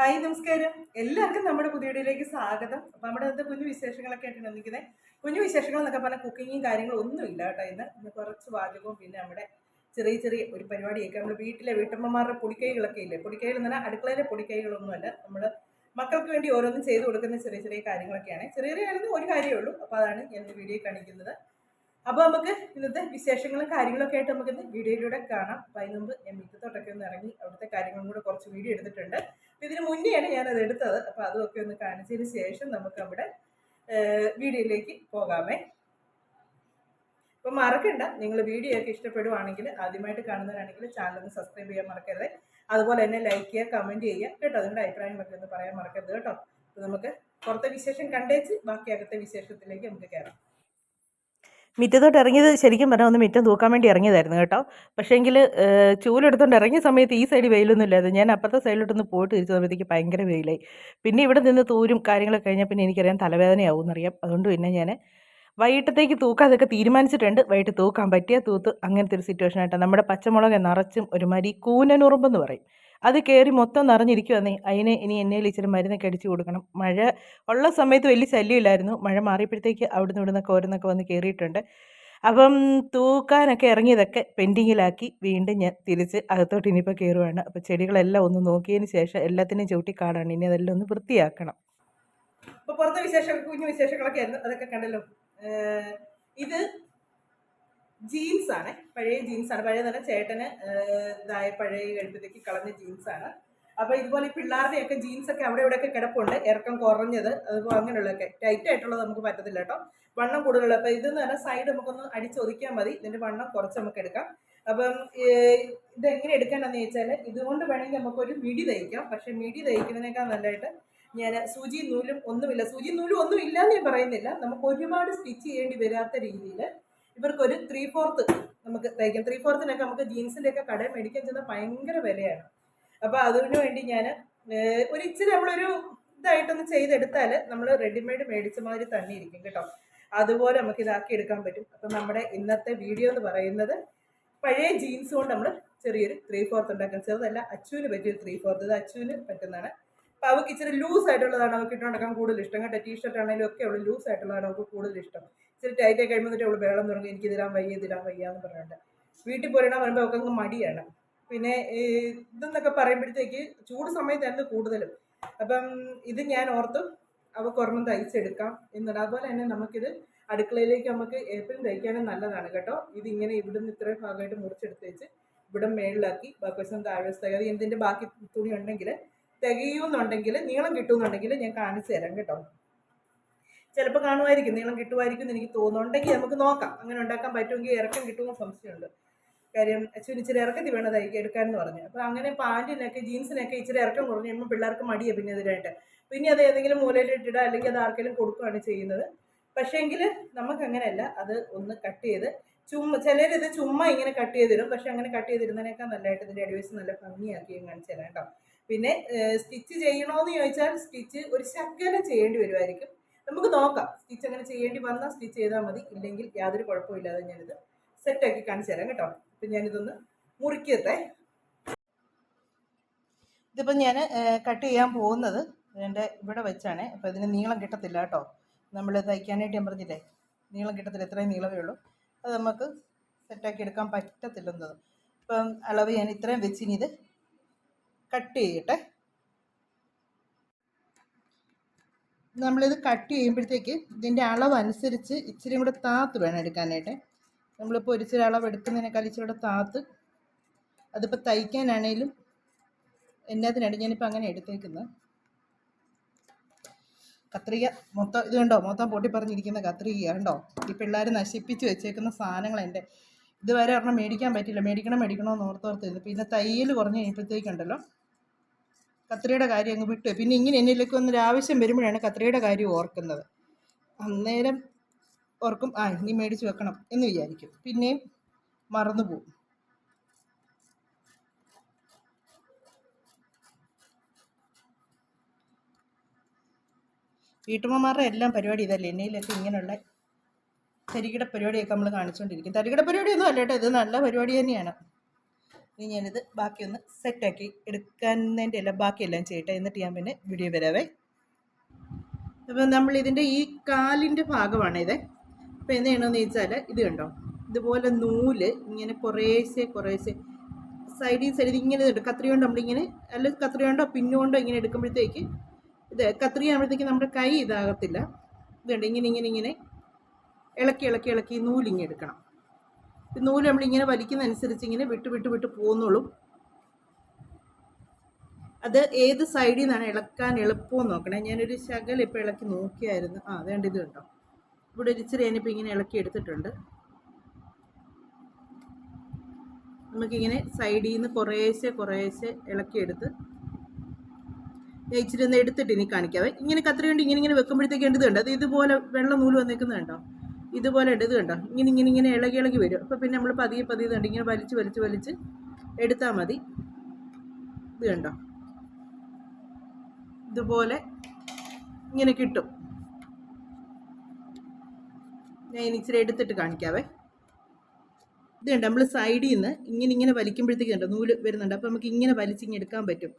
Hi നമസ്കാരം. എല്ലാവർക്കും നമ്മുടെ പുതിയ വീഡിയോയിലേക്ക് സ്വാഗതം. അപ്പം നമ്മുടെ ഇന്നത്തെ കുഞ്ഞു വിശേഷങ്ങളൊക്കെ ആയിട്ട് വന്നിരിക്കുന്നത്. കുഞ്ഞു വിശേഷങ്ങൾ എന്നൊക്കെ പറഞ്ഞാൽ കുക്കിങ്ങും കാര്യങ്ങളും ഒന്നും ഇല്ല കേട്ടോ ഇന്ന്. ഇന്ന് കുറച്ച് വാചകവും പിന്നെ നമ്മുടെ ചെറിയ ചെറിയ ഒരു പരിപാടിയൊക്കെ. നമ്മൾ വീട്ടിലെ വീട്ടമ്മമാരുടെ പൊടിക്കൈകളൊക്കെ ഇല്ലേ? പൊടിക്കൈകൾ എന്ന് പറഞ്ഞാൽ അടുക്കളയിലെ പൊടിക്കൈകളൊന്നുമല്ല നമ്മൾ മക്കൾക്ക് വേണ്ടി ഓരോന്നും ചെയ്തു കൊടുക്കുന്ന ചെറിയ ചെറിയ കാര്യങ്ങളൊക്കെയാണ്. ചെറിയ ചെറിയ ആണെന്ന് ഒരു കാര്യമേ ഉള്ളൂ. അപ്പോൾ അതാണ് ഞാൻ വീഡിയോ കാണിക്കുന്നത്. അപ്പോൾ നമുക്ക് ഇന്നത്തെ വിശേഷങ്ങളും കാര്യങ്ങളൊക്കെ ആയിട്ട് നമുക്ക് ഇന്ന് വീഡിയോയിലൂടെ കാണാം. അപ്പം അതിന് മുമ്പ് ഞാൻ മിറ്റത്തോട്ടൊക്കെ ഒന്ന് ഇറങ്ങി അവിടുത്തെ കാര്യങ്ങളും കൂടെ കുറച്ച് വീഡിയോ എടുത്തിട്ടുണ്ട്. അപ്പോൾ ഇതിന് മുന്നെയാണ് ഞാനത് എടുത്തത്. അപ്പോൾ അതൊക്കെ ഒന്ന് കാണിച്ചതിന് ശേഷം നമുക്ക് അവിടെ വീഡിയോയിലേക്ക് പോകാമേ. അപ്പൊ മറക്കണ്ട. നിങ്ങൾ വീഡിയോ ഒക്കെ ഇഷ്ടപ്പെടുവാണെങ്കിൽ ആദ്യമായിട്ട് കാണുന്നവരാണെങ്കിൽ ചാനൽ ഒന്ന് സബ്സ്ക്രൈബ് ചെയ്യാൻ മറക്കരുത്. അതുപോലെ തന്നെ ലൈക്ക് ചെയ്യുക കമന്റ് ചെയ്യുക. കേട്ടോ അതിന്റെ അഭിപ്രായങ്ങളൊക്കെ ഒന്ന് പറയാൻ മറക്കരുത് കേട്ടോ. നമുക്ക് പുറത്തെ വിശേഷം കണ്ടേച്ച് ബാക്കി അകത്തെ വിശേഷത്തിലേക്ക് നമുക്ക് കയറാം മിറ്റത്തോട്ട് ഇറങ്ങിയത് ശരിക്കും പറഞ്ഞാൽ ഒന്ന് മിറ്റം തൂക്കാൻ വേണ്ടി ഇറങ്ങിയതായിരുന്നു കേട്ടോ. പക്ഷേ പക്ഷേങ്കിൽ ചൂലെടുത്തോണ്ട് ഇറങ്ങിയ സമയത്ത് ഈ സൈഡ് വെയിലൊന്നും ഇല്ലായിരുന്നു. ഞാൻ അപ്പുറത്തെ സൈഡിലോട്ടൊന്ന് പോയിട്ട് തിരിച്ച സമയത്തേക്ക് ഭയങ്കര വെയിലായി. പിന്നെ ഇവിടെ നിന്ന് തൂരും കാര്യങ്ങളൊക്കെ കഴിഞ്ഞാൽ പിന്നെ എനിക്കറിയാം തലവേദനയാവും എന്നറിയാം അതുകൊണ്ട് പിന്നെ ഞാൻ വൈകിട്ടത്തേക്ക് തൂക്കാതൊക്കെ തീരുമാനിച്ചിട്ടുണ്ട്. വൈകിട്ട് തൂക്കാൻ പറ്റിയ തൂത്ത് അങ്ങനത്തെ ഒരു സിറ്റുവേഷൻ ആയിട്ടാണ് നമ്മുടെ പച്ചമുളക് നിറച്ചും ഒരുമാതിരി കൂനനുറുമ്പെന്ന് പറയും. അത് കയറി മൊത്തം നിറഞ്ഞിരിക്കുവന്നേ അതിന് ഇനി എന്നേൽ ഇച്ചിരി മരുന്നൊക്കെ അടിച്ചു കൊടുക്കണം. മഴ ഉള്ള സമയത്ത് വലിയ ശല്യമില്ലായിരുന്നു. മഴ മാറിയപ്പോഴത്തേക്ക് അവിടുന്ന് ഇവിടുന്നൊക്കെ ഓരോന്നൊക്കെ വന്ന് കയറിയിട്ടുണ്ട് അപ്പം തൂക്കാനൊക്കെ ഇറങ്ങിയതൊക്കെ പെൻഡിങ്ങിലാക്കി വീണ്ടും ഞാൻ തിരിച്ച് അകത്തോട്ട് ഇനിയിപ്പോൾ കയറുവാണ് അപ്പോൾ ചെടികളെല്ലാം ഒന്ന് നോക്കിയതിന് ശേഷം എല്ലാത്തിനെയും കാടാണ് ഇനി അതെല്ലാം ഒന്ന് വൃത്തിയാക്കണം. അപ്പോൾ പുറത്തെ വിശേഷം കുഞ്ഞു വിശേഷങ്ങളൊക്കെ ആയിരുന്നു. അതൊക്കെ കണ്ടല്ലോ. ഇത് ജീൻസ് ആണ് പഴയ ജീൻസ് ആണ് പഴയ തന്നെ ചേട്ടന് ഇതായ പഴയ കഴിപ്പത്തേക്ക് കളഞ്ഞ ജീൻസ് ആണ് അപ്പൊ ഇതുപോലെ പിള്ളേരുടെയൊക്കെ ജീൻസ് ഒക്കെ അവിടെ ഇവിടെയൊക്കെ കിടപ്പുണ്ട്. ഇറക്കം കുറഞ്ഞത്. അതുപോലെ അങ്ങനെയുള്ളതൊക്കെ. ടൈറ്റ് ആയിട്ടുള്ളത് നമുക്ക് പറ്റത്തില്ല കേട്ടോ. വണ്ണം കൂടുതലുള്ള അപ്പൊ ഇതെന്ന് തന്നെ സൈഡ് നമുക്കൊന്ന് അടിച്ചൊതുക്കിയാൽ മതി. ഇതിന്റെ വണ്ണം കുറച്ച് നമുക്ക് എടുക്കാം. അപ്പം ഇത് ഇതെങ്ങനെ എടുക്കാനെന്ന് ചോദിച്ചാൽ ഇതുകൊണ്ട് വേണമെങ്കിൽ നമുക്കൊരു മിടി തയ്ക്കാം. പക്ഷെ മിടി തയ്ക്കുന്നതിനേക്കാൾ നല്ലതായിട്ട് ഞാൻ സൂചി നൂലും ഒന്നുമില്ല. സൂചി നൂലും ഒന്നും ഇല്ല എന്ന് ഞാൻ പറയുന്നില്ല. നമുക്ക് ഒരുപാട് സ്റ്റിച്ച് ചെയ്യേണ്ടി വരാത്ത രീതിയിൽ ഇവർക്കൊരു ത്രീ ഫോർത്ത് നമുക്ക് തയ്ക്കാം ത്രീ ഫോർത്തിനൊക്കെ നമുക്ക് ജീൻസിന്റെ ഒക്കെ കടയിൽ മേടിക്കാൻ ചെന്നാൽ ഭയങ്കര വിലയാണ്. അപ്പോൾ അതിനു വേണ്ടി ഞാൻ ഒരു ഇച്ചിരി നമ്മളൊരു ഇതായിട്ടൊന്ന് ചെയ്തെടുത്താൽ നമ്മൾ റെഡിമെയ്ഡ് മേടിച്ച മാതിരി തന്നെ ഇരിക്കും കേട്ടോ. അതുപോലെ നമുക്ക് ഇതാക്കി എടുക്കാൻ പറ്റും. അപ്പം നമ്മുടെ ഇന്നത്തെ വീഡിയോ എന്ന് പറയുന്നത് പഴയ ജീൻസ് കൊണ്ട് നമ്മൾ ചെറിയൊരു ത്രീ ഫോർത്ത് ഉണ്ടാക്കാൻ. ചെറുതല്ല അച്ചുവിന് പറ്റിയൊരു ത്രീ ഫോർത്ത് ഇത് അച്ചുവിന് പറ്റുന്നതാണ്. അപ്പോൾ അവൾക്ക് ഇച്ചിരി ലൂസ് ആയിട്ടുള്ളതാണ് അവൾക്ക് ഇട്ട് നടക്കാൻ കൂടുതൽ ഇഷ്ടം. കേട്ടോ ടീ ഷർട്ട് ആണെങ്കിലും ഒക്കെ അവൾ ലൂസ് ആയിട്ടുള്ളതാണ് അവൾക്ക് കൂടുതൽ ഇഷ്ടം. ഇച്ചിരി ടൈറ്റ് ആയി കഴിയുമ്പോൾ അവൾ വേളം തുടങ്ങി എനിക്ക് ഇതിരാൻ വയ്യ ഇതിരാൻ വയ്യ എന്ന് പറഞ്ഞിട്ട്. വീട്ടിൽ പോരണം വരുമ്പോൾ അവൾക്ക് അങ്ങ് മടിയാണ്. പിന്നെ ഇതെന്നൊക്കെ പറയുമ്പോഴത്തേക്ക് ചൂട് സമയത്തായിരുന്നു കൂടുതലും. അപ്പം ഇത് ഞാൻ ഓർത്തു അവൾക്ക് ഒരെണ്ണം തയ്ച്ചെടുക്കാം എന്നിട്ട് അതുപോലെ തന്നെ നമുക്കിത് അടുക്കളയിലേക്ക് നമുക്ക് എപ്പോഴും തയ്ക്കാനും നല്ലതാണ് കേട്ടോ. ഇതിങ്ങനെ ഇവിടുന്ന് ഇത്രയും ഭാഗമായിട്ട് മുറിച്ചെടുത്ത് വെച്ച് ഇവിടെ മേളിലാക്കി ബാക്കി വശം താഴെ വശം അത് എന്തിന്റെ ബാക്കി തുണി ഉണ്ടെങ്കിൽ തികയുമെന്നുണ്ടെങ്കിൽ നീളം കിട്ടുമെന്നുണ്ടെങ്കിൽ ഞാൻ കാണിച്ചു തരാം കേട്ടോ. ചിലപ്പോൾ കാണുമായിരിക്കും നീളം കിട്ടുമായിരിക്കും എന്ന് എനിക്ക് തോന്നുന്നുണ്ടെങ്കിൽ നമുക്ക് നോക്കാം. അങ്ങനെ ഉണ്ടാക്കാൻ പറ്റുമെങ്കിൽ ഇറക്കം കിട്ടുമെന്ന് സംശയമുണ്ട്. കാര്യം അച്ഛന് ഇച്ചിരി ഇറക്കത്തി വേണം തയ്ക്ക് എടുക്കാമെന്ന് പറഞ്ഞു. അപ്പോൾ അങ്ങനെ പാന്റിനൊക്കെ ജീൻസിനൊക്കെ ഇച്ചിരി ഇറക്കം കുറഞ്ഞു കഴിയുമ്പോൾ പിള്ളേർക്ക് മടിയാണ് പിന്നെ അതിനായിട്ട് പിന്നെ അത് ഏതെങ്കിലും മൂലയിലിട്ടിടുക അല്ലെങ്കിൽ അത് ആർക്കെങ്കിലും കൊടുക്കുകയാണ് ചെയ്യുന്നത്. പക്ഷേങ്കിൽ നമുക്ക് അങ്ങനെയല്ല അത് ഒന്ന് കട്ട് ചെയ്ത് ചുമ്മാ ചിലരിത് ചുമ്മാ ഇങ്ങനെ കട്ട് ചെയ്തിടും. പക്ഷെ അങ്ങനെ കട്ട് ചെയ്തിരുന്നതിനേക്കാൾ നല്ലതായിട്ട് ഇതിന്റെ അഡ്വൈസ് നല്ല ഭംഗിയാക്കി കാണിച്ചു തരാം കേട്ടോ. പിന്നെ സ്റ്റിച്ച് ചെയ്യണോന്ന് ചോദിച്ചാൽ സ്റ്റിച്ച് ഒരു ശകലം ചെയ്യേണ്ടി വരുമായിരിക്കും നമുക്ക് നോക്കാം. സ്റ്റിച്ച് അങ്ങനെ ചെയ്യേണ്ടി വന്നാൽ സ്റ്റിച്ച് ചെയ്താൽ മതി. ഇല്ലെങ്കിൽ യാതൊരു കുഴപ്പമില്ലാതെ ഞാനിത് സെറ്റാക്കി കാണിച്ചു തരാം കേട്ടോ. അപ്പം ഞാനിതൊന്ന് മുറിക്കത്തെ ഇതിപ്പം ഞാൻ കട്ട് ചെയ്യാൻ പോകുന്നത് എന്റെ ഇവിടെ വെച്ചാണ്. അപ്പോൾ ഇതിന് നീളം കിട്ടത്തില്ല കേട്ടോ. നമ്മൾ തയ്ക്കാനായിട്ട് ഞാൻ പറഞ്ഞില്ലേ നീളം കിട്ടത്തില്ല ഇത്രയും നീളമേ ഉള്ളൂ. അത് നമുക്ക് സെറ്റാക്കി എടുക്കാൻ പറ്റത്തില്ലെന്നത്. ഇപ്പം അളവ് ഞാൻ ഇത്രയും വെച്ച് ഇനി ഇത്. കട്ട് ചെയ്യട്ടെ. നമ്മളിത് കട്ട് ചെയ്യുമ്പോഴത്തേക്ക് ഇതിന്റെ അളവ് അനുസരിച്ച് ഇച്ചിരി കൂടെ താത്ത് വേണം എടുക്കാനായിട്ട്. നമ്മളിപ്പോൾ ഒരിച്ചിരി അളവ് എടുക്കുന്നതിനേക്കാൾ ഇച്ചിരി കൂടെ താത്ത് അതിപ്പോൾ തയ്ക്കാനാണേലും എന്നാത്തിനാണ് ഞാനിപ്പോൾ അങ്ങനെ എടുത്തേക്കുന്നത്. കത്രിക മൊത്തം ഇത് കണ്ടോ? മൊത്തം പൊട്ടി പറഞ്ഞിരിക്കുന്ന കത്രിക കണ്ടോ? ഈ പിള്ളേർ നശിപ്പിച്ച് വെച്ചേക്കുന്ന സാധനങ്ങൾ എന്റെ. ഇതുവരെ ഒരെണ്ണം മേടിക്കാൻ പറ്റില്ല മേടിക്കണം മേടിക്കണമെന്ന് ഓർത്തോർത്തിരുന്നു പിന്നെ തയ്യൽ കുറഞ്ഞ് കഴിയുമ്പോഴത്തേക്കുണ്ടല്ലോ. കത്രിയുടെ കാര്യം അങ്ങ് വിട്ടു പിന്നെ ഇങ്ങനെ എന്നിലേക്ക് വന്നൊരു ആവശ്യം വരുമ്പോഴാണ് കത്രിയുടെ കാര്യം ഓർക്കുന്നത്. അന്നേരം ഓർക്കും ആ ഇനി മേടിച്ച് വെക്കണം എന്ന് വിചാരിക്കും. പിന്നെയും മറന്നു പോകും. വീട്ടമ്മമാരുടെ എല്ലാം പരിപാടി ഇതല്ലേ? എന്നയിലൊക്കെ ഇങ്ങനെയുള്ള തരികിട പരിപാടിയൊക്കെ നമ്മൾ കാണിച്ചുകൊണ്ടിരിക്കും തരികിട പരിപാടിയൊന്നും അല്ല കേട്ടോ. ഇത് നല്ല പരിപാടി തന്നെയാണ്. ഇനി ഞാനിത് ബാക്കിയൊന്ന് സെറ്റാക്കി എടുക്കുന്നതിന്റെ എല്ലാം ബാക്കിയെല്ലാം ചെയ്യട്ടെ എന്നിട്ട് ഞാൻ പിന്നെ വീഡിയോ വരാവേ. അപ്പോൾ നമ്മൾ ഇതിന്റെ ഈ കാലിന്റെ ഭാഗമാണ് ഇത് അപ്പോൾ എന്ത് ചെയ്യണമെന്ന് ചോദിച്ചാൽ ഇത് കണ്ടോ? ഇതുപോലെ നൂൽ ഇങ്ങനെ കുറേശ്ശെ കുറേശ്ശെ സൈഡിൽ സൈഡിൽ ഇങ്ങനെ ഇതുണ്ട് കത്രി കൊണ്ട് നമ്മളിങ്ങനെ അല്ല കത്രി കൊണ്ടോ പിന്നുകൊണ്ടോ ഇങ്ങനെ എടുക്കുമ്പോഴത്തേക്ക് ഇത് കത്രി ആകുമ്പോഴത്തേക്ക് നമ്മുടെ കൈ ഇതാകത്തില്ല. ഇതുണ്ട് ഇങ്ങനെ ഇങ്ങനെ ഇങ്ങനെ ഇളക്കി ഇളക്കി ഇളക്കി നൂലിങ്ങനെ എടുക്കണം. നൂൽ നമ്മളിങ്ങനെ വലിക്കുന്നതനുസരിച്ച് ഇങ്ങനെ വിട്ട് വിട്ട് വിട്ട് പോകുന്നുള്ളൂ. അത് ഏത് സൈഡിൽ നിന്നാണ് ഇളക്കാൻ എളുപ്പം നോക്കണേ. ഞാനൊരു ശകലം ഇപ്പോൾ ഇളക്കി നോക്കിയായിരുന്നു. ആ അതേണ്ട ഇത് കണ്ടോ? ഇവിടെ ഒരു ഇച്ചിരി ഞാനിപ്പോൾ ഇങ്ങനെ ഇളക്കി എടുത്തിട്ടുണ്ട്. നമുക്കിങ്ങനെ സൈഡിൽ നിന്ന് കുറേശ്ശെ കുറേശ്ശെ ഇളക്കിയെടുത്ത് ഇച്ചിരി ഒന്ന് എടുത്തിട്ട് ഇനി കാണിക്കാവേ ഇങ്ങനെ കത്രി കൊണ്ട് ഇങ്ങനെ ഇങ്ങനെ വെക്കുമ്പോഴത്തേക്ക് കണ്ടോ അത് ഇതുപോലെ വെള്ളം നൂൽ വന്നേക്കുന്നത് കണ്ടോ ഇതുപോലെ ഇടത് കണ്ടോ? ഇങ്ങനെ ഇങ്ങനെ ഇങ്ങനെ ഇളകി ഇളകി വരും. അപ്പോൾ പിന്നെ നമ്മൾ പതിയെ പതിയെ കണ്ട്? ഇങ്ങനെ വലിച്ച് വലിച്ച് വലിച്ച് എടുത്താൽ മതി. ഇത് കണ്ടോ? ഇതുപോലെ ഇങ്ങനെ കിട്ടും. ഞാൻ ഇനി ഇച്ചിരി എടുത്തിട്ട് കാണിക്കാവേ. ഇത് കണ്ടോ? നമ്മൾ സൈഡിൽ നിന്ന് ഇങ്ങനെ ഇങ്ങനെ വലിക്കുമ്പോഴത്തേക്ക് കണ്ടോ? നൂൽ വരുന്നുണ്ട്. അപ്പോൾ നമുക്ക് ഇങ്ങനെ വലിച്ചിങ്ങനെ എടുക്കാൻ പറ്റും.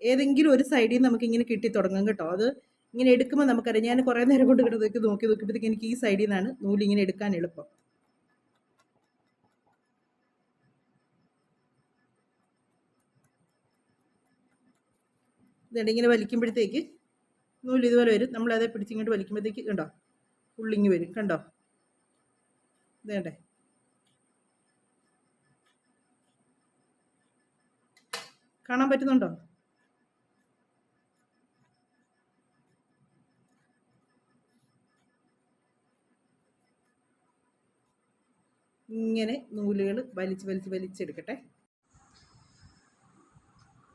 ഏതെങ്കിലും ഒരു സൈഡിൽ നിന്ന് നമുക്ക് ഇങ്ങനെ കിട്ടി തുടങ്ങും കേട്ടോ. അത് ഇങ്ങനെ എടുക്കുമ്പോൾ നമുക്കറിയാം. ഞാൻ കുറേ നേരം കൊണ്ട് കിട്ടുന്ന നോക്കി നോക്കിയപ്പോഴത്തേക്ക് എനിക്ക് ഈ സൈഡിൽ നിന്നാണ് നൂൽ ഇങ്ങനെ എടുക്കാൻ എളുപ്പം. ഇങ്ങനെ വലിക്കുമ്പോഴത്തേക്ക് നൂൽ ഇതുപോലെ വരും. നമ്മളതേ പിടിച്ചിങ്ങോട്ട് വലിക്കുമ്പോഴത്തേക്ക് കണ്ടോ? ഉള്ളിങ്ങി വരും. കണ്ടോ? ഇതേണ്ടേ. കാണാൻ പറ്റുന്നുണ്ടോ? ഇങ്ങനെ നൂലുകൾ വലിച്ച് വലിച്ച് വലിച്ചെടുക്കട്ടെ.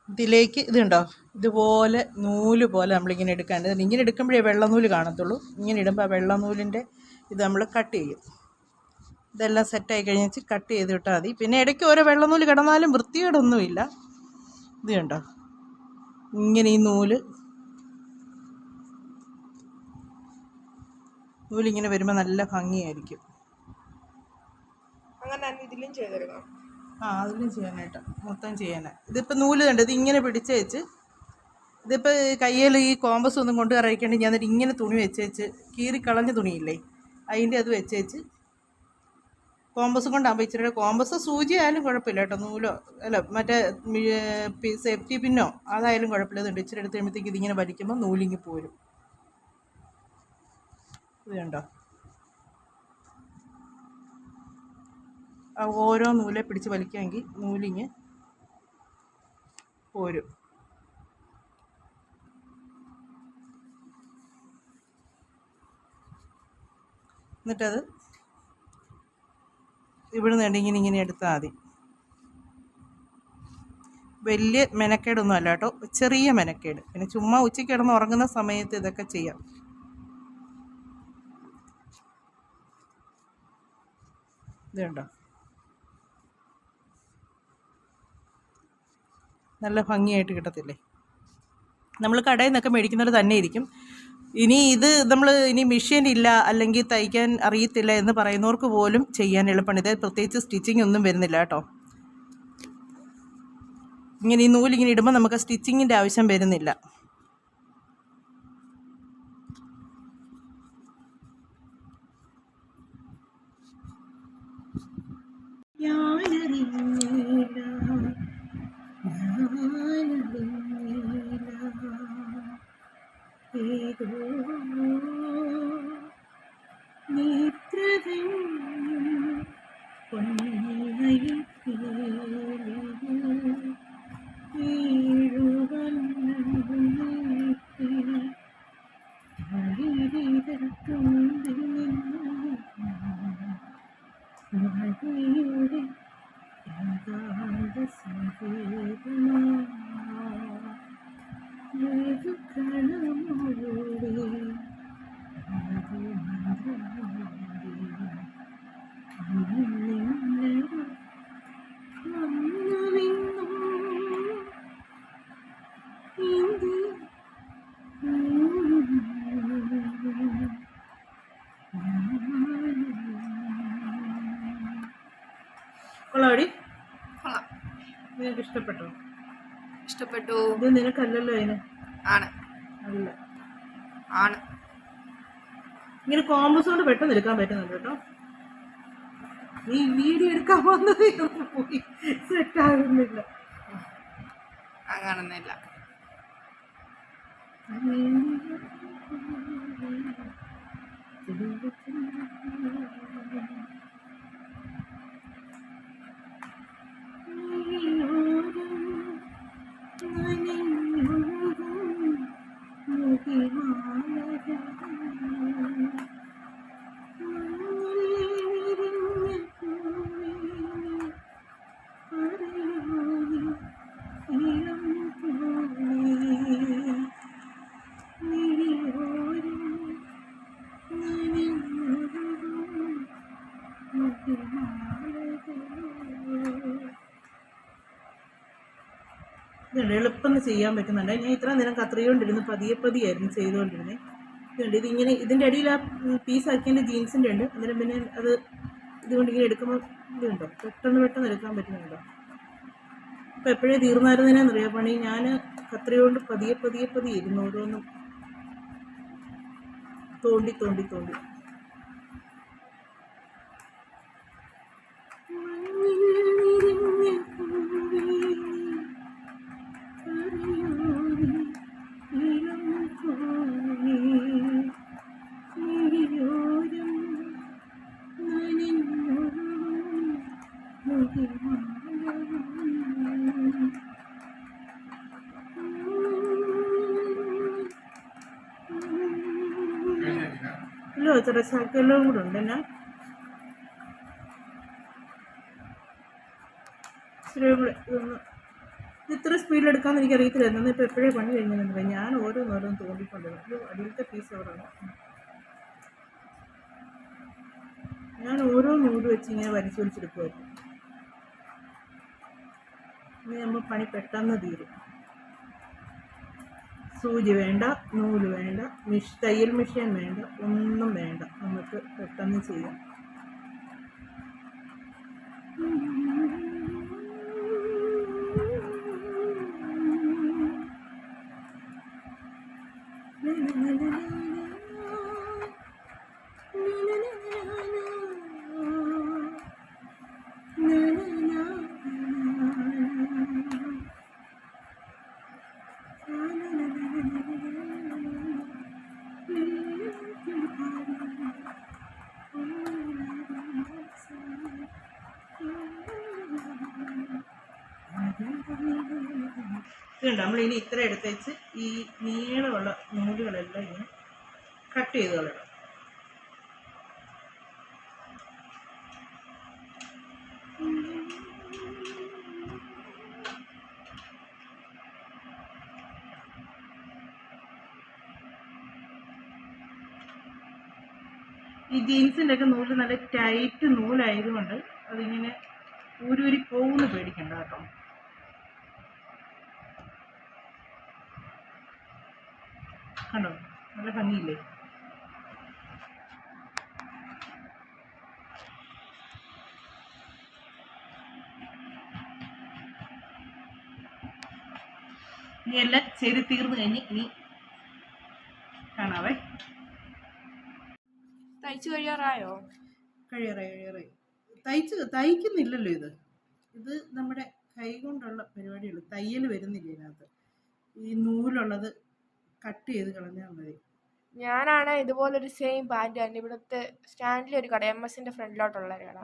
ഇതിലേക്ക് ഇതുണ്ടോ? ഇതുപോലെ നൂൽ പോലെ നമ്മളിങ്ങനെ എടുക്കാണ്ട്. ഇങ്ങനെ എടുക്കുമ്പോഴേ വെള്ളനൂൽ കാണത്തുള്ളൂ. ഇങ്ങനെ ഇടുമ്പോൾ ആ വെള്ളനൂലിന്റെ ഇത് നമ്മൾ കട്ട് ചെയ്യും. ഇതെല്ലാം സെറ്റായി കഴിഞ്ഞിട്ട് കട്ട് ചെയ്ത് വിട്ടാൽ മതി. പിന്നെ ഇടയ്ക്ക് ഓരോ വെള്ളനൂൽ കിടന്നാലും വൃത്തികേടൊന്നുമില്ല. ഇത് കണ്ടോ? ഇങ്ങനെ ഈ നൂൽ. നൂലിങ്ങനെ വരുമ്പോൾ നല്ല ഭംഗിയായിരിക്കും. ഇതിലും ചെയ്തിരുന്നു ആ അതിലും ചെയ്യാനായിട്ട് മൊത്തം ചെയ്യാനാണ് ഇതിപ്പോൾ നൂൽ കണ്ട് ഇത് ഇങ്ങനെ പിടിച്ച് വെച്ച് ഇതിപ്പോൾ കയ്യിൽ ഈ കോമ്പസ് ഒന്നും കൊണ്ട് അറിയിക്കേണ്ടി ഞാൻ എന്നിട്ട് ഇങ്ങനെ തുണി വെച്ച് വെച്ച് കീറി കളഞ്ഞ തുണിയില്ലേ അതിന്റെ അത് വെച്ച് വെച്ച് കോമ്പസ് കൊണ്ടാകുമ്പോൾ ഇച്ചിരി കോമ്പസ് സൂചി ആയാലും കുഴപ്പമില്ല കേട്ടോ. നൂലോ അല്ല മറ്റേ സേഫ്റ്റി പിന്നോ അതായാലും കുഴപ്പമില്ല. ഇതുണ്ട് ഇച്ചിരി എടുത്ത് കഴിയുമ്പോഴത്തേക്ക് ഇതിങ്ങനെ വലിക്കുമ്പോൾ നൂലിങ്ങി പോരും. ഇത് കണ്ടോ? ഓരോ നൂലെ പിടിച്ച് വലിക്കാമെങ്കിൽ നൂലിങ് പോരും. എന്നിട്ടത് ഇവിടെ നിന്ന് ഇങ്ങനെ ഇങ്ങനെ എടുത്താൽ മതി. വലിയ മെനക്കേടൊന്നും അല്ല കേട്ടോ. ചെറിയ മെനക്കേട്. പിന്നെ ചുമ്മാ ഉച്ചയ്ക്ക് കിടന്ന് ഉറങ്ങുന്ന സമയത്ത് ഇതൊക്കെ ചെയ്യാം. ഇത് നല്ല ഭംഗിയായിട്ട് കിട്ടത്തില്ലേ? നമ്മൾ കടയിൽ നിന്നൊക്കെ മേടിക്കുന്നത് തന്നെ ഇരിക്കും ഇനി ഇത് നമ്മൾ ഇനി മെഷീൻ ഇല്ല അല്ലെങ്കിൽ തയ്ക്കാൻ അറിയത്തില്ല എന്ന് പറയുന്നവർക്ക് പോലും ചെയ്യാൻ എളുപ്പമാണ്. ഇത് പ്രത്യേകിച്ച് സ്റ്റിച്ചിങ് ഒന്നും വരുന്നില്ല കേട്ടോ. ഇങ്ങനെ ഈ നൂലിങ്ങനെ ഇടുമ്പോൾ നമുക്ക് സ്റ്റിച്ചിങ്ങിന്റെ ആവശ്യം വരുന്നില്ല. Hallelujah. നിനക്ക് ഇഷ്ടപ്പെട്ടോ? ഇഷ്ടപ്പെട്ടു. ഇത് നിനക്കല്ലല്ലോ അതിന്. ആണ്. അല്ല ആണ്. ഇങ്ങനെ കോമ്പസ് കൊണ്ട് പെട്ടെന്ന് എടുക്കാൻ പറ്റുന്നുണ്ട് കേട്ടോ. നീ വീഡിയോ എടുക്കാൻ വന്നത് പോയി. സെറ്റ് ആകുന്നില്ല അങ്ങനൊന്നുമില്ല. ഇതുണ്ട് ചെയ്യാൻ പറ്റുന്നുണ്ട്. ഞാൻ ഇത്ര നേരം കത്രികൊണ്ടിരുന്ന് പതിയെ പതിയായിരുന്നു ചെയ്തുകൊണ്ടിരുന്നത് ഇതുണ്ട്. ഇതിങ്ങനെ ഇതിന്റെ അടിയിൽ ആ പീസാക്കിയതിന്റെ ജീൻസിന്റെ ഉണ്ട്. അന്നേരം പിന്നെ അത് ഇതുകൊണ്ട് ഇങ്ങനെ എടുക്കുമ്പോൾ ഇതുണ്ടോ? പെട്ടെന്ന് പെട്ടെന്ന് എടുക്കാൻ പറ്റുന്നുണ്ടോ? ഇപ്പം എപ്പോഴേ തീർന്നായിരുന്നതിനെന്നറിയാം പണി ഞാൻ കത്രിയോണ്ട് പതിയെ പതിയെ പതിയെ ഇരുന്നു ഓരോന്നും. തോണ്ടി തോണ്ടി തോണ്ടി. ഇല്ല ചെറിയ ചാക്കെല്ലാം കൂടെ ഉണ്ട് ഇത്ര സ്പീഡിൽ എടുക്കാമെന്ന് എനിക്ക് എന്നാൽ ഇപ്പം എപ്പോഴേ പണി കഴിഞ്ഞിരുന്നില്ല. ഞാൻ ഓരോന്നോരോന്ന് തോണ്ടിക്കൊണ്ടിരുന്നു ഇത് അടിയിലത്തെ പീസ് അവിടെയാണ് ഞാൻ ഓരോ നൂൽ വെച്ച് ഇങ്ങനെ വലിച്ചു വലിച്ചെടുക്കുമായിരുന്നു ഇനി നമ്മൾ പണി പെട്ടെന്ന് തീരും. സൂചി വേണ്ട നൂൽ വേണ്ട മിഷ് തയ്യൽ മെഷീൻ വേണ്ട ഒന്നും വേണ്ട. നമുക്ക് പെട്ടെന്ന് ചെയ്യാം. ഇതുണ്ട്. നമ്മൾ ഇനി ഇത്ര എടുത്തേച്ച് ഈ നീളമുള്ള നൂലുകളെല്ലാം ഇങ്ങനെ കട്ട് ചെയ്ത് കളയണം. ഈ ജീൻസിന്റെ ഒക്കെ നൂൽ നല്ല ടൈറ്റ് നൂലായതുകൊണ്ട് അതിങ്ങനെ ഊരൂരി പോകുന്നു പേടിക്കണ്ട കേട്ടോ. കണ്ടോ? നല്ല ഭംഗിയില്ലേ? ഇനി എല്ലാം ചെയ്ത് തീർന്നു കഴിഞ്ഞ് ഇനി കാണാവേ. തയ്ച്ചു കഴിയാറായോ? കഴിയാറായി കഴിയാറായി. തയ്ച്ച് തയ്ക്കുന്നില്ലല്ലോ ഇത്. ഇത് നമ്മുടെ കൈ കൊണ്ടുള്ള പരിപാടിയുള്ളൂ. തയ്യൽ വരുന്നില്ല ഇതിനകത്ത്. ഈ നൂലുള്ളത് കട്ട് ചെയ്ത് കളഞ്ഞാൽ മതി. ഞാനാണ് ഇതുപോലൊരു സെയിം പാന്റ് തന്നെ. ഇവിടുത്തെ സ്റ്റാൻഡിൽ ഒരു കട എം എസിന്റെ ഫ്രണ്ടിലോട്ടുള്ള ഒരു കട.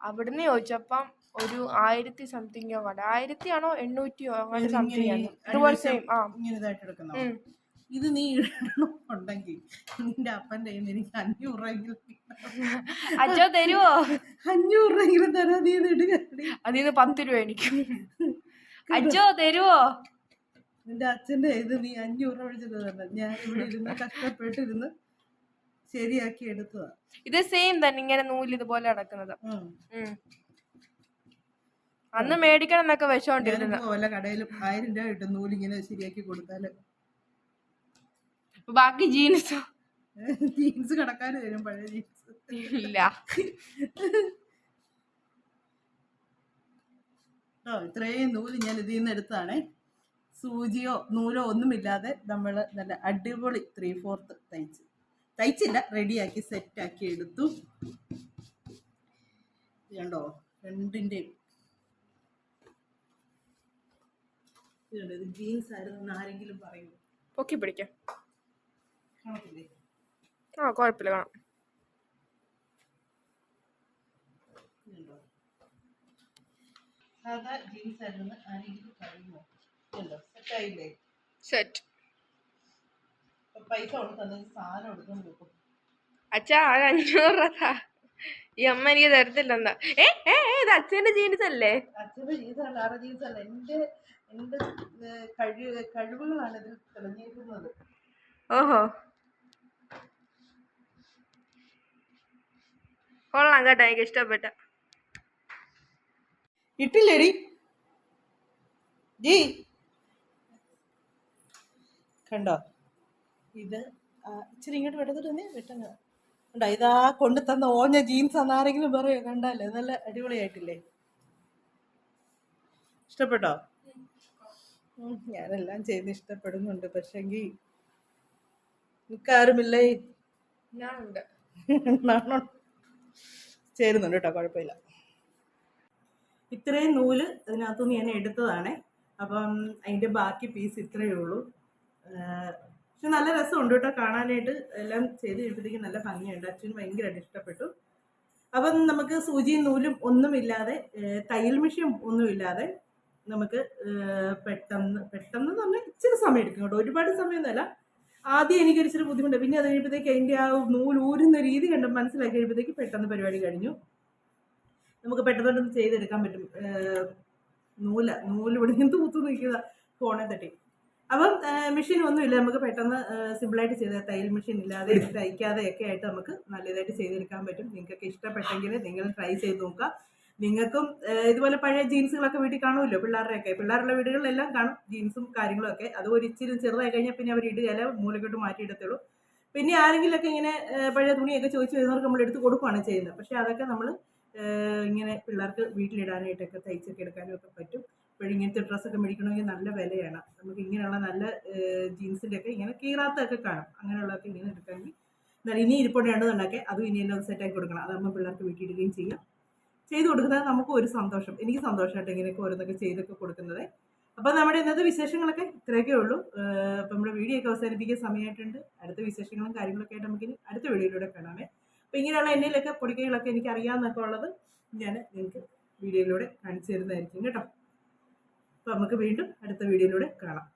അവിടുന്ന് ചോദിച്ചപ്പം ഒരു ആയിരത്തി സംതിങ്ങോ കട ആയിരത്തി ആണോ എണ്ണൂറ്റിയോ അങ്ങനെ സംതിങ് ആണ് ഇതുപോലെ സെയിം ആ. ഇങ്ങനെ ഇതായിട്ട് ഇത് നീ ഉണ്ടെങ്കിൽ നിന്റെ അപ്പന്റെ കയ്യിൽ എനിക്ക് അഞ്ഞൂറ് രൂപയെങ്കിലും അച്ഛോ തരുവോ? അഞ്ഞൂറ് രൂപയെങ്കിലും തരാൻ നീ ഇത് ഇടുക അതിൽ നിന്ന് പത്ത് രൂപ എനിക്ക്. അച്ഛോ തരുവോ? നിന്റെ അച്ഛന്റെ ഇത് നീ അഞ്ഞൂറ് രൂപ തന്നെ. ഞാൻ ഇവിടെ ഇരുന്ന് കഷ്ടപ്പെട്ടിരുന്ന് ശരിയാക്കി എടുത്തതാ. ഇത് സെയിം തന്നെ ഇങ്ങനെ നൂൽ ഇതുപോലെ. ഉം. അന്ന് മേടിക്കണം എന്നൊക്കെ വെച്ചോണ്ടിരുന്നത്. ഞാനിപ്പോ കടയിൽ ആയിരം രൂപ കിട്ടും നൂലിങ്ങനെ ശരിയാക്കി കൊടുത്താൽ. ബാക്കി ജീൻസ്? ജീൻസ് കടക്കാര് വരും പഴയ ജീൻസ്. ഇല്ല. ഇത്രയും നൂൽ ഞാൻ ഇതിൽ നിന്ന് എടുത്തതാണേ. സൂചിയോ നൂലോ ഒന്നുമില്ലാതെ നമ്മൾ നല്ല അടിപൊളി ത്രീ ഫോർത്ത് തയ്ച്ചു. തയ്ച്ചില്ല റെഡിയാക്കി സെറ്റ് ആക്കി എടുത്തു. കണ്ടോ? രണ്ടിന്റെയും ഇത് ജീൻസ് ആയിരുന്നു ആരെങ്കിലും പറയൂ പൊക്കി പിടിക്കാം. ആ കുഴപ്പമില്ല കാണാം. സാധാ ജീൻസ് ആയിരുന്നു ആരെങ്കിലും പറയുമോ? സെറ്റ് ഇപ്പൊ പൈസ അച്ഛാ ഒരു അഞ്ഞൂറ് രൂപ ഈ അമ്മ എനിക്ക് തരത്തില്ലെന്നാ. ഏ ഏ ഏ, ഇത് അച്ഛന്റെ ജീൻസ് അല്ലേ അച്ഛന്റെ ജീൻസാണ് ആരുടെ ജീൻസല്ല. എന്റെ എന്റെ ഏഹ്, കഴിവ് കഴിവുകളാണ് ഇതിൽ തെളിഞ്ഞേക്കുന്നത് ഓഹോ. കൊള്ളാം കേട്ടോ എനിക്ക് ഇഷ്ടപ്പെട്ട. ഇട്ടില്ലേടി? ജി കണ്ടോ? ഇത് ഇച്ചിരി ഇങ്ങോട്ട് വെട്ടത്തിട്ട് തന്നെ വെട്ടങ്ങ. കണ്ടോ ഇതാ കൊണ്ടു തന്ന ഓഞ്ഞ ജീൻസ് എന്നാരെങ്കിലും പറയോ? കണ്ടല്ലേ നല്ല അടിപൊളിയായിട്ടില്ലേ? ഇഷ്ടപ്പെട്ടോ? ഞാനെല്ലാം ചെയ്ത് ഇഷ്ടപ്പെടുന്നുണ്ട് പക്ഷെങ്കിൽ നിൽക്കാരുമില്ലേ ഞാനുണ്ട്. നാണം ചേരുന്നുണ്ട് കേട്ടോ കുഴപ്പമില്ല. ഇത്രയും നൂൽ ഇതിനകത്തുനിന്ന് ഞാൻ എടുത്തതാണ്. അപ്പം അതിന്റെ ബാക്കി പീസ് ഇത്രയേ ഉള്ളൂ. പക്ഷെ നല്ല രസമുണ്ട് കേട്ടോ കാണാനായിട്ട്. എല്ലാം ചെയ്ത് കഴിയുമ്പോഴത്തേക്കും നല്ല ഭംഗിയുണ്ട്. അച്ഛന് ഭയങ്കരമായിട്ട് ഇഷ്ടപ്പെട്ടു. അപ്പം നമുക്ക് സൂചിയും നൂലും ഒന്നുമില്ലാതെ തയ്യൽ മിഷീൻ ഒന്നുമില്ലാതെ നമുക്ക് പെട്ടെന്ന് പെട്ടെന്ന് പെട്ടെന്ന് പറഞ്ഞാൽ ഇച്ചിരി സമയം എടുക്കും കേട്ടോ. ഒരുപാട് സമയമൊന്നുമല്ല. ആദ്യം എനിക്കൊരു ഇച്ചിരി ബുദ്ധിമുട്ട്. പിന്നെ അത് കഴിയുമ്പോഴത്തേക്ക് അതിന്റെ ആ നൂൽ ഊരുന്ന രീതി കണ്ട് മനസ്സിലാക്കി കഴിയുമ്പോഴത്തേക്ക് പെട്ടെന്ന് പരിപാടി കഴിഞ്ഞു. നമുക്ക് പെട്ടെന്ന് പെട്ടെന്ന് ചെയ്തെടുക്കാൻ പറ്റും. നൂല നൂൽ ഇവിടെ നിന്ന് തൂത്ത് നിൽക്കുക ഫോണെ തട്ടി. അപ്പം മെഷീൻ ഒന്നുമില്ല. നമുക്ക് പെട്ടെന്ന് സിമ്പിളായിട്ട് ചെയ്ത തയ്യൽ മെഷീൻ ഇല്ലാതെ തയ്ക്കാതെ ഒക്കെ ആയിട്ട് നമുക്ക് നല്ലതായിട്ട് ചെയ്തെടുക്കാൻ പറ്റും. നിങ്ങൾക്ക് ഇഷ്ടപ്പെട്ടെങ്കിൽ നിങ്ങൾ ട്രൈ ചെയ്ത് നോക്കുക. നിങ്ങൾക്കും ഇതുപോലെ പഴയ ജീൻസുകളൊക്കെ വീട്ടിൽ കാണുമല്ലോ പിള്ളേരുടെയൊക്കെ? പിള്ളേരുടെ വീടുകളിലെല്ലാം കാണും ജീൻസും കാര്യങ്ങളൊക്കെ. അത് ഒരു ഇച്ചിരി ചെറുതായി കഴിഞ്ഞാൽ പിന്നെ അവർ ഇടുകയല്ല മൂലക്കോട്ട് മാറ്റിയിടത്തുള്ളൂ പിന്നെ ആരെങ്കിലുമൊക്കെ ഇങ്ങനെ പഴയ തുണിയൊക്കെ ചോദിച്ചു വരുന്നവർക്ക് നമ്മൾ എടുത്ത് കൊടുക്കുകയാണ് ചെയ്യുന്നത്. പക്ഷേ അതൊക്കെ നമ്മൾ ഇങ്ങനെ പിള്ളേർക്ക് വീട്ടിലിടാനായിട്ടൊക്കെ തയ്ച്ചൊക്കെ എടുക്കാനും ഒക്കെ പറ്റും. ഇപ്പോൾ ഇങ്ങനത്തെ ഡ്രസ്സൊക്കെ മേടിക്കണമെങ്കിൽ നല്ല വിലയാണ്. നമുക്ക് ഇങ്ങനെയുള്ള നല്ല ജീൻസിന്റെ ഒക്കെ ഇങ്ങനെ കീറാത്തൊക്കെ കാണും. അങ്ങനെയുള്ളതൊക്കെ ഇങ്ങനെ എടുക്കാമെങ്കിൽ എന്നാൽ ഇനി ഇരിപ്പോണ്ട് രണ്ടെന്നുണ്ടാക്കി അതും ഇനി എല്ലാം സെറ്റാക്കി കൊടുക്കണം. അതാകുമ്പോൾ പിള്ളേർക്ക് വീട്ടിലിടുകയും ചെയ്യാം. ചെയ്ത് കൊടുക്കുന്നത് നമുക്ക് ഒരു സന്തോഷം. എനിക്ക് സന്തോഷമായിട്ട് ഇങ്ങനെയൊക്കെ ഓരോന്നൊക്കെ ചെയ്തൊക്കെ കൊടുക്കുന്നത്. അപ്പോൾ നമ്മുടെ ഇന്നത്തെ വിശേഷങ്ങളൊക്കെ ഇത്രയൊക്കെ ഉള്ളൂ. അപ്പം അപ്പോൾ നമ്മുടെ വീഡിയോ ഒക്കെ അവസാനിപ്പിക്കാൻ സമയമായിട്ടുണ്ട്. അടുത്ത വിശേഷങ്ങളും കാര്യങ്ങളൊക്കെ ആയിട്ട് നമുക്ക് അടുത്ത വീഡിയോയിലൂടെ കാണാമേ. അപ്പോൾ ഇങ്ങനെയുള്ള എന്നിലൊക്കെ പൊടിക്കൈകളൊക്കെ എനിക്ക് അറിയാമെന്നൊക്കെ ഉള്ളത് ഞാൻ നിങ്ങൾക്ക് വീഡിയോയിലൂടെ കാണിച്ചു തരുന്നതായിരിക്കും കേട്ടോ. അപ്പോൾ നമുക്ക് വീണ്ടും അടുത്ത വീഡിയോയിലൂടെ കാണാം.